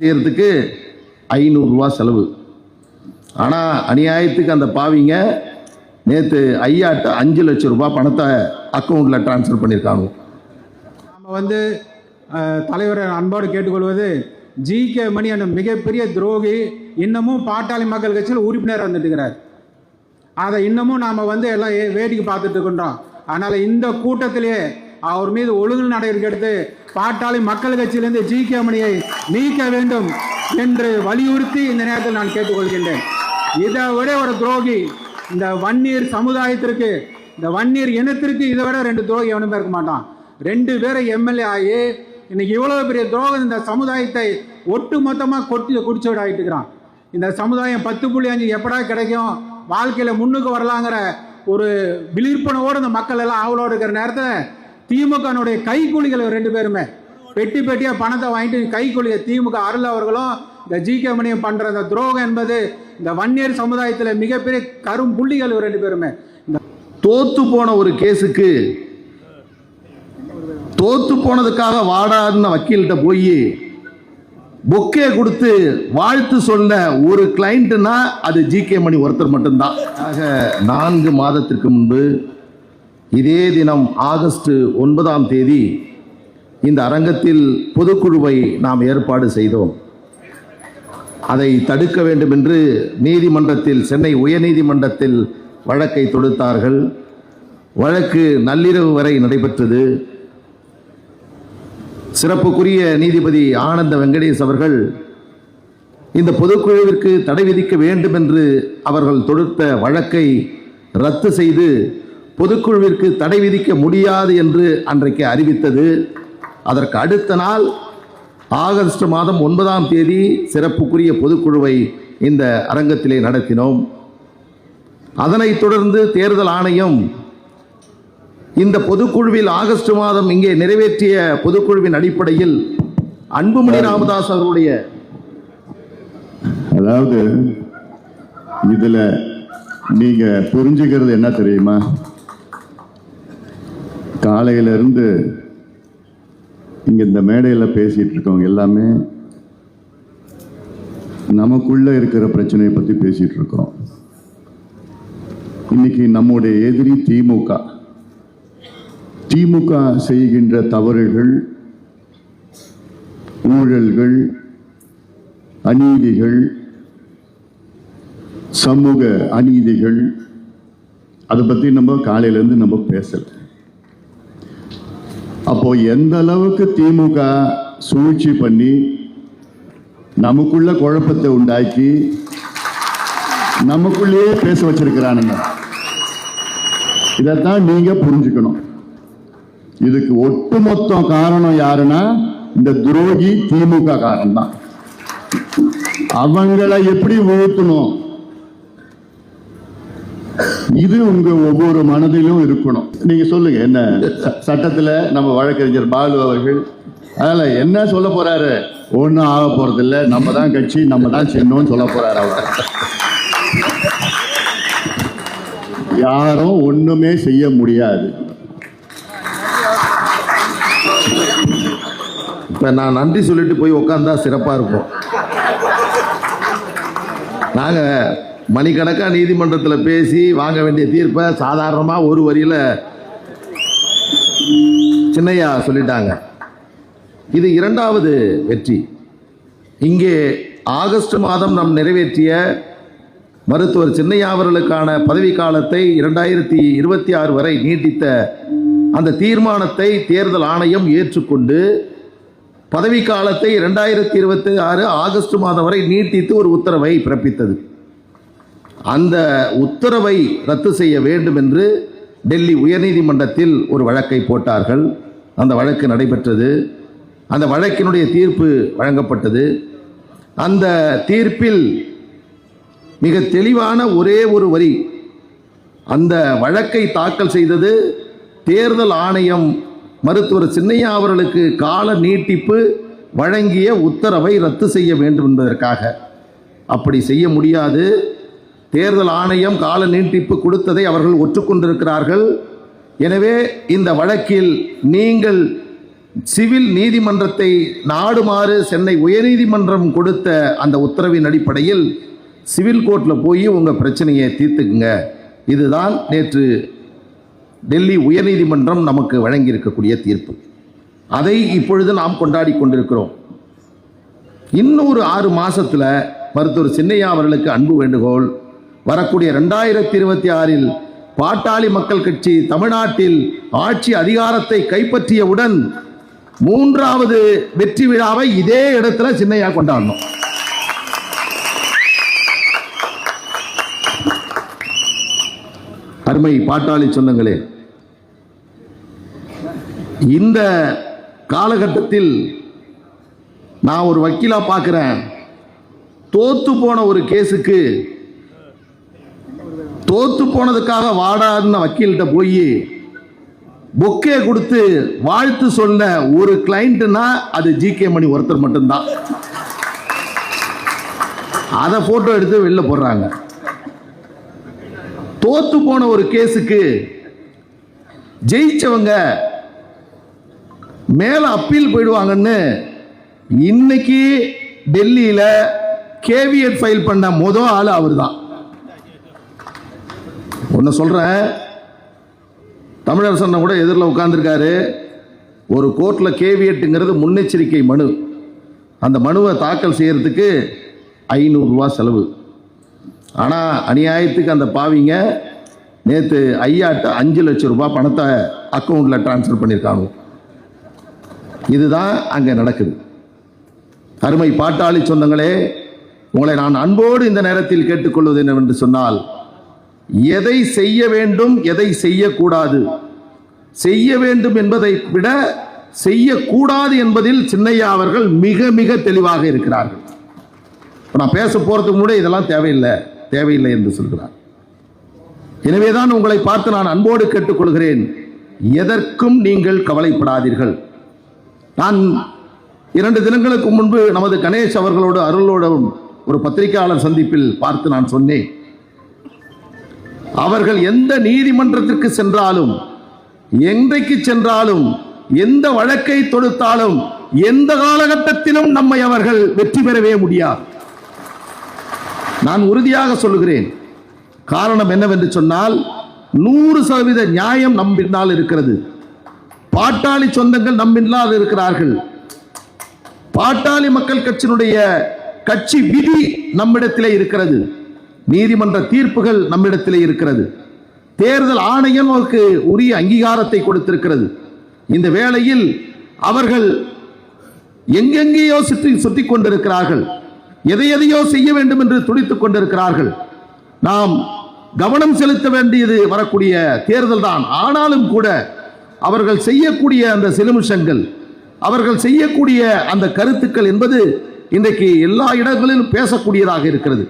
செய்யறதுக்கு ஐநூறுரூவா செலவு. ஆனால் அநியாயத்துக்கு அந்த பாவிங்க நேற்று ஐயாட்ட அஞ்சு லட்சம் ரூபாய் பணத்தை அக்கௌண்ட்டில் ட்ரான்ஸ்ஃபர் பண்ணியிருக்காங்க நம்ம வந்து தலைவரை அன்போடு கேட்டுக்கொள்வது ஜி கே மணி என்ற மிகப்பெரிய துரோகி இன்னமும் பாட்டாளி மக்கள் கட்சியில் உறுப்பினர் வந்துட்டு இருக்கிறார் அதை இன்னமும் நாம் வந்து எல்லாம் ஏ- வேடிக்கை பார்த்துட்டு இருக்கின்றோம். அதனால் இந்த கூட்டத்திலேயே அவர் மீது ஒழுங்கு நடவடிக்கை எடுத்து பாட்டாளி மக்கள் கட்சியிலிருந்து ஜி கே மணியை நீக்க வேண்டும் என்று வலியுறுத்தி இந்த நேரத்தில் நான் கேட்டுக்கொள்கின்றேன். இதை விட ஒரு துரோகி இந்த வன்னியர் சமுதாயத்திற்கு இந்த வன்னியர் இனத்திற்கு இதை விட ரெண்டு துரோகி எவனும் இருக்க மாட்டான். ரெண்டு பேரை எம்எல்ஏ ஆகி இன்னைக்கு இவ்வளவு பெரிய துரோகம் இந்த சமுதாயத்தை ஒட்டு மொத்தமாக கொட்டி குடிச்சோடு ஆகிட்டு இருக்கிறான். இந்த சமுதாயம் பத்து புள்ளி அஞ்சு எப்படா கிடைக்கும்? வாழ்க்கையில் முன்னுக்கு வரலாங்கிற ஒரு விழிப்புணர்வோடு இந்த மக்கள் எல்லாம் ஆவலோடு இருக்கிற நேரத்தில் திமுகனுடைய கைக்கூலிகள் ரெண்டு பேருமே. பெட்டி பெட்டியாக பணத்தை வாங்கிட்டு கைக்கூலிய திமுக அருள் அவர்களும் இந்த ஜி கே மணியம் பண்ணுற இந்த துரோகம் என்பது இந்த வன்னியர் சமுதாயத்தில் மிகப்பெரிய கரும் புள்ளிகள் ரெண்டு பேருமே. இந்த தோத்து போன ஒரு கேஸுக்கு தோத்து போனதுக்காக வாடாதுன்னு வக்கீல்கிட்ட போய் பொக்கே கொடுத்து வாழ்த்து சொன்ன ஒரு கிளைண்ட்னா அது ஜி கே மணி ஒருத்தர் மட்டும்தான். ஆக நான்கு மாதத்திற்கு முன்பு இதே தினம் ஆகஸ்ட் ஒன்பதாம் தேதி இந்த அரங்கத்தில் பொதுக்குழுவை நாம் ஏற்பாடு செய்தோம். அதை தடுக்க வேண்டும் என்று நீதிமன்றத்தில் சென்னை உயர்நீதிமன்றத்தில் வழக்கை தொடுத்தார்கள். வழக்கு நள்ளிரவு வரை நடைபெற்றது. சிறப்புக்குரிய நீதிபதி ஆனந்த வெங்கடேஷ் அவர்கள் இந்த பொதுக்குழுவிற்கு தடை விதிக்க வேண்டும் என்று அவர்கள் தொடுத்த வழக்கை ரத்து செய்து பொதுக்குழுவிற்கு தடை விதிக்க முடியாது என்று அன்றைக்கு அறிவித்தது. அதற்கு அடுத்த நாள் ஆகஸ்ட் மாதம் ஒன்பதாம் தேதி சிறப்புக்குரிய பொதுக்குழுவை இந்த அரங்கத்திலே நடத்தினோம். அதனைத் தொடர்ந்து தேர்தல் ஆணையம் இந்த பொதுக்குழுவில் ஆகஸ்ட் மாதம் இங்கே நிறைவேற்றிய பொதுக்குழுவின் அடிப்படையில் அன்புமணி ராமதாஸ் அவருடைய அதாவது இதுல நீங்க புரிஞ்சுக்கிறது என்ன தெரியுமா? காலையிலிருந்து இருந்து இந்த மேடையில் பேசிகிட்டு இருக்கவங்க எல்லாமே நமக்குள்ளே இருக்கிற பிரச்சனையை பற்றி பேசிகிட்டு இருக்கோம். இன்னைக்கு நம்முடைய எதிரி திமுக. திமுக செய்கின்ற தவறுகள் ஊழல்கள் அநீதிகள் சமூக அநீதிகள் அதை பற்றி நம்ம காலையிலேருந்து நம்ம பேசலை. அப்போ எந்த அளவுக்கு திமுக சூழ்ச்சி பண்ணி நமக்குள்ள குழப்பத்தை உண்டாக்கி நமக்குள்ளேயே பேச வச்சிருக்கிறானுங்க. இதைத்தான் நீங்க புரிஞ்சுக்கணும். இதுக்கு ஒட்டுமொத்த காரணம் யாருன்னா இந்த துரோகி திமுக காரணம் தான் அவங்கள எப்படி வீழ்த்தணும்? இது உங்க ஒவ்வொரு மனதிலும் இருக்கணும். நீங்க சொல்லுங்க என்ன? சட்டத்துல நம்ம வழக்கறிஞர் பாலு அவர்கள் அதனால என்ன சொல்ல போறாரு? ஒன்றும் ஆக போறது இல்ல நம்ம தான் கட்சி நம்ம தான் சின்னம்னு சொல்ல போறாரு அவர். யாரும் ஒண்ணுமே செய்ய முடியாது. இப்போ நான் நன்றி சொல்லிட்டு போய் உட்காந்தா சிறப்பாக இருக்கும். நாங்கள் மணிக்கணக்காக நீதிமன்றத்தில் பேசி வாங்க வேண்டிய தீர்ப்பை சாதாரணமாக ஒரு வரியில் சின்னையா சொல்லிட்டாங்க. இது இரண்டாவது வெற்றி. இங்கே ஆகஸ்ட் மாதம் நாம் நிறைவேற்றிய மருத்துவர் சின்னையா அவர்களுக்கான பதவி காலத்தை இரண்டாயிரத்தி இருபத்தி ஆறு வரை நீட்டித்த அந்த தீர்மானத்தை தேர்தல் ஆணையம் ஏற்றுக்கொண்டு பதவி காலத்தை இரண்டாயிரத்தி இருபத்தி ஆறு ஆகஸ்ட் மாதம் வரை நீட்டித்து ஒரு உத்தரவை பிறப்பித்தது. அந்த உத்தரவை ரத்து செய்ய வேண்டும் என்று டெல்லி உயர்நீதிமன்றத்தில் ஒரு வழக்கை போட்டார்கள். அந்த வழக்கு நடைபெற்றது. அந்த வழக்கினுடைய தீர்ப்பு வழங்கப்பட்டது. அந்த தீர்ப்பில் மிக தெளிவான ஒரே ஒரு வரி அந்த வழக்கை தாக்கல் செய்தது தேர்தல் ஆணையம் மருத்துவர் சின்னையா அவர்களுக்கு கால நீட்டிப்பு வழங்கிய உத்தரவை ரத்து செய்ய வேண்டும் என்பதற்காக. அப்படி செய்ய முடியாது. தேர்தல் ஆணையம் கால நீட்டிப்பு கொடுத்ததை அவர்கள் ஒற்றுக்கொண்டிருக்கிறார்கள். எனவே இந்த வழக்கில் நீங்கள் சிவில் நீதிமன்றத்தை நாடுமாறு சென்னை உயர்நீதிமன்றம் கொடுத்த அந்த உத்தரவின் அடிப்படையில் சிவில் கோர்ட்டில் போய் உங்கள் பிரச்சனையை தீர்த்துக்குங்க. இதுதான் நேற்று டெல்லி உயர்நீதிமன்றம் நமக்கு வழங்கியிருக்கக்கூடிய தீர்ப்பு. அதை இப்பொழுது நாம் கொண்டாடி கொண்டிருக்கிறோம். இன்னொரு ஆறு மாதத்தில் மருத்துவர் சின்னையா அவர்களுக்கு அன்பு வேண்டுகோள். வரக்கூடிய ரெண்டாயிரத்தி இருபத்தி ஆறில் பாட்டாளி மக்கள் கட்சி தமிழ்நாட்டில் ஆட்சி அதிகாரத்தை கைப்பற்றியவுடன் மூன்றாவது வெற்றி விழாவை இதே இடத்துல சின்னையா கொண்டாடணும். அருமை பாட்டாளி சொந்தங்களே இந்த காலகட்டத்தில் நான் ஒரு வக்கீலா பார்க்கிறேன். தோத்து போன ஒரு கேஸுக்கு தோத்து போனதுக்காக வாடாதுன்னு வக்கீல்கிட்ட போய் பொக்கே கொடுத்து வாழ்த்து சொன்ன ஒரு கிளைண்ட்டுனா அது ஜி கே மணி ஒருத்தர் மட்டும்தான். அதை போட்டோ எடுத்து வெளில போடுறாங்க. தோத்து போன ஒரு கேஸுக்கு ஜெயிச்சவங்க மேல அப்பீல் போயிடுவாங்கன்னு இன்னைக்கு டெல்லியில கேவியட் ஃபைல் பண்ண முதல் ஆள் அவர் தான் ஒன்று சொல்கிறேன் தமிழரசன் கூட எதிரில் உட்காந்துருக்காரு ஒரு கோர்ட்டில் கேவியட்டுங்கிறது முன்னெச்சரிக்கை மனு. அந்த மனுவை தாக்கல் செய்கிறதுக்கு ஐநூறுரூவா செலவு. ஆனால் அநியாயத்துக்கு அந்த பாவிங்க நேற்று ஐயாட்ட அஞ்சு லட்சம் ரூபாய் பணத்தை அக்கௌண்ட்டில் ட்ரான்ஸ்ஃபர் பண்ணியிருக்காங்க இதுதான் அங்கே நடக்குது. அருமை பாட்டாளி சொந்தங்களே உங்களை நான் அன்போடு இந்த நேரத்தில் கேட்டுக்கொள்வது என்னவென்று சொன்னால் எதை செய்ய வேண்டும் எதை செய்யக்கூடாது? செய்ய வேண்டும் என்பதை விட செய்யக்கூடாது என்பதில் சின்னையா அவர்கள் மிக மிக தெளிவாக இருக்கிறார்கள். நான் பேச போறதுக்கு முன்னாடி இதெல்லாம் தேவையில்லை தேவையில்லை என்று சொல்கிறார். எனவேதான் உங்களை பார்த்து நான் அன்போடு கேட்டுக்கொள்கிறேன். எதற்கும் நீங்கள் கவலைப்படாதீர்கள். நான் இரண்டு தினங்களுக்கு முன்பு நமது கணேஷ் அவர்களோடு அருளோடும் ஒரு பத்திரிகையாளர் சந்திப்பில் பார்த்து நான் சொன்னேன். அவர்கள் எந்த நீதிமன்றத்திற்கு சென்றாலும் என்றைக்கு சென்றாலும் எந்த வழக்கை தொடுத்தாலும் எந்த காலகட்டத்திலும் நம்மை அவர்கள் வெற்றி பெறவே முடியாது. நான் உறுதியாக சொல்லுகிறேன். காரணம் என்னவென்று சொன்னால் நூறு சதவீத நியாயம் நம் பின்னால் இருக்கிறது. பாட்டாளி சொந்தங்கள் நம் பின்னால் இருக்கிறார்கள். பாட்டாளி மக்கள் கட்சியினுடைய கட்சி விதி நம்மிடத்திலே இருக்கிறது. நீதிமன்ற தீர்ப்புகள் நம்மிடத்திலே இருக்கிறது. தேர்தல் ஆணையம் அவருக்கு உரிய அங்கீகாரத்தை கொடுத்திருக்கிறது. இந்த வேளையில் அவர்கள் எங்கெங்கேயோ சுற்றி சுற்றி கொண்டிருக்கிறார்கள். எதை எதையோ செய்ய வேண்டும் என்று துடித்துக் கொண்டிருக்கிறார்கள். நாம் கவனம் செலுத்த வேண்டியது வரக்கூடிய தேர்தல் தான். ஆனாலும் கூட அவர்கள் செய்யக்கூடிய அந்த சிலுமிஷங்கள் அவர்கள் செய்யக்கூடிய அந்த கருத்துக்கள் என்பது இன்றைக்கு எல்லா இடங்களிலும் பேசக்கூடியதாக இருக்கிறது.